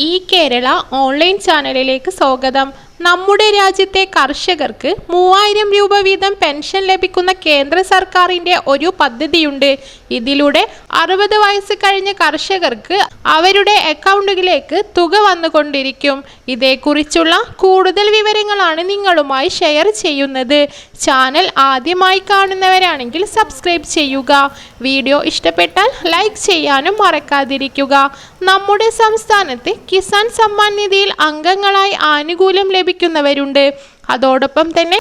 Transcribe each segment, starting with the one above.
ഈ കേരള ഓൺലൈൻ ചാനലിലേക്ക് സ്വാഗതം. നമ്മുടെ രാജ്യത്തെ കർഷകർക്ക് മൂവായിരം രൂപ വീതം പെൻഷൻ ലഭിക്കുന്ന കേന്ദ്ര സർക്കാരിന്റെ ഒരു പദ്ധതിയുണ്ട്. ഇതിലൂടെ അറുപത് വയസ്സ് കഴിഞ്ഞ കർഷകർക്ക് അവരുടെ അക്കൗണ്ടുകളിലേക്ക് തുക വന്നുകൊണ്ടിരിക്കും. ഇതേക്കുറിച്ചുള്ള കൂടുതൽ വിവരങ്ങളാണ് നിങ്ങളുമായി ഷെയർ ചെയ്യുന്നത്. ചാനൽ ആദ്യമായി കാണുന്നവരാണെങ്കിൽ സബ്സ്ക്രൈബ് ചെയ്യുക. വീഡിയോ ഇഷ്ടപ്പെട്ടാൽ ലൈക്ക് ചെയ്യാനും മറക്കാതിരിക്കുക. നമ്മുടെ സംസ്ഥാനത്ത് കിസാൻ സമ്മാൻ നിധിയിൽ അംഗങ്ങളായി ആനുകൂല്യം ലഭിക്കുന്നവരുണ്ട്. അതോടൊപ്പം തന്നെ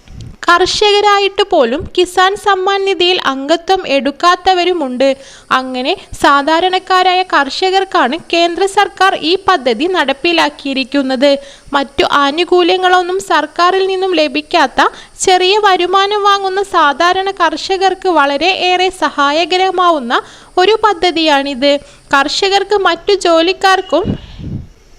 കർഷകരായിട്ട് പോലും കിസാൻ സമ്മാൻ നിധിയിൽ അംഗത്വം എടുക്കാത്തവരുമുണ്ട്. അങ്ങനെ സാധാരണക്കാരായ കർഷകർക്കാണ് കേന്ദ്ര സർക്കാർ ഈ പദ്ധതി നടപ്പിലാക്കിയിരിക്കുന്നത്. മറ്റു ആനുകൂല്യങ്ങളൊന്നും സർക്കാരിൽ നിന്നും ലഭിക്കാത്ത ചെറിയ വരുമാനം വാങ്ങുന്ന സാധാരണ കർഷകർക്ക് വളരെ ഏറെ സഹായകരമാവുന്ന ഒരു പദ്ധതിയാണിത്. കർഷകർക്ക് മറ്റു ജോലിക്കാർക്കും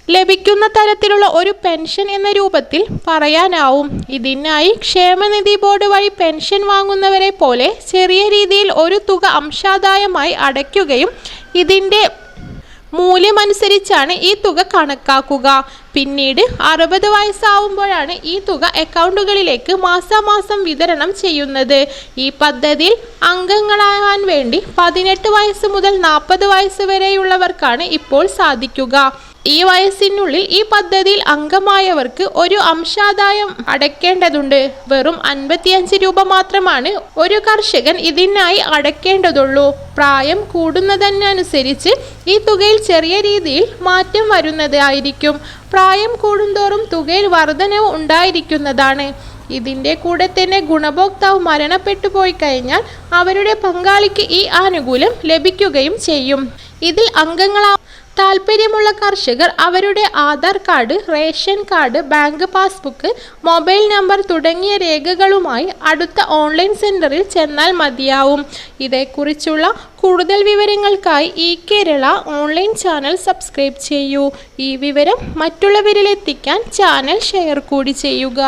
ലഭിക്കുന്ന തരത്തിലുള്ള ഒരു പെൻഷൻ എന്ന രൂപത്തിൽ പറയാനാവും. ഇതിനായി ക്ഷേമനിധി ബോർഡ് വഴി പെൻഷൻ വാങ്ങുന്നവരെ പോലെ ചെറിയ രീതിയിൽ ഒരു തുക അംശാദായമായി അടയ്ക്കുകയും ഇതിന്റെ മൂല്യമനുസരിച്ചാണ് ഈ തുക കണക്കാക്കുക. പിന്നീട് അറുപത് വയസ്സാവുമ്പോഴാണ് ഈ തുക അക്കൗണ്ടുകളിലേക്ക് മാസാമാസം വിതരണം ചെയ്യുന്നത്. ഈ പദ്ധതിയിൽ അംഗങ്ങളാകാൻ വേണ്ടി പതിനെട്ട് വയസ്സ് മുതൽ നാൽപ്പത് വയസ്സ് വരെയുള്ളവർക്കാണ് ഇപ്പോൾ സാധിക്കുക. ഈ വയസ്സിനുള്ളിൽ ഈ പദ്ധതിയിൽ അംഗമായവർക്ക് ഒരു അംശാദായം അടയ്ക്കേണ്ടതുണ്ട്. വെറും അൻപത്തിയഞ്ച് രൂപ മാത്രമാണ് ഒരു കർഷകൻ ഇതിനായി അടയ്ക്കേണ്ടതുള്ളൂ. പ്രായം കൂടുന്നതിനനുസരിച്ച് ഈ തുകയിൽ ചെറിയ രീതിയിൽ മാറ്റം വരുന്നതായിരിക്കും പ്രായം കൂടുന്തോറും തുകയിൽ വർധനവ് ഉണ്ടായിരിക്കുന്നതാണ്. ഇതിന്റെ കൂടെ തന്നെ ഗുണഭോക്താവ് മരണപ്പെട്ടു പോയി കഴിഞ്ഞാൽ അവരുടെ പങ്കാളിക്ക് ഈ ആനുകൂല്യം ലഭിക്കുകയും ചെയ്യും. ഇതിൽ അംഗങ്ങളാ താൽപ്പര്യമുള്ള കർഷകർ അവരുടെ Aadhaar card ration card bank passbook mobile number തുടങ്ങിയ രേഖകളുമായി അടുത്ത ഓൺലൈൻ സെന്ററിൽ ചെന്നാൽ മതിയാവും. ഇതേക്കുറിച്ചുള്ള കൂടുതൽ വിവരങ്ങൾക്കായി ഈ കേരള ഓൺലൈൻ ചാനൽ സബ്സ്ക്രൈബ് ചെയ്യൂ. ഈ വിവരം മറ്റുള്ളവരിലെത്തിക്കാൻ ചാനൽ ഷെയർ കൂടി ചെയ്യുക.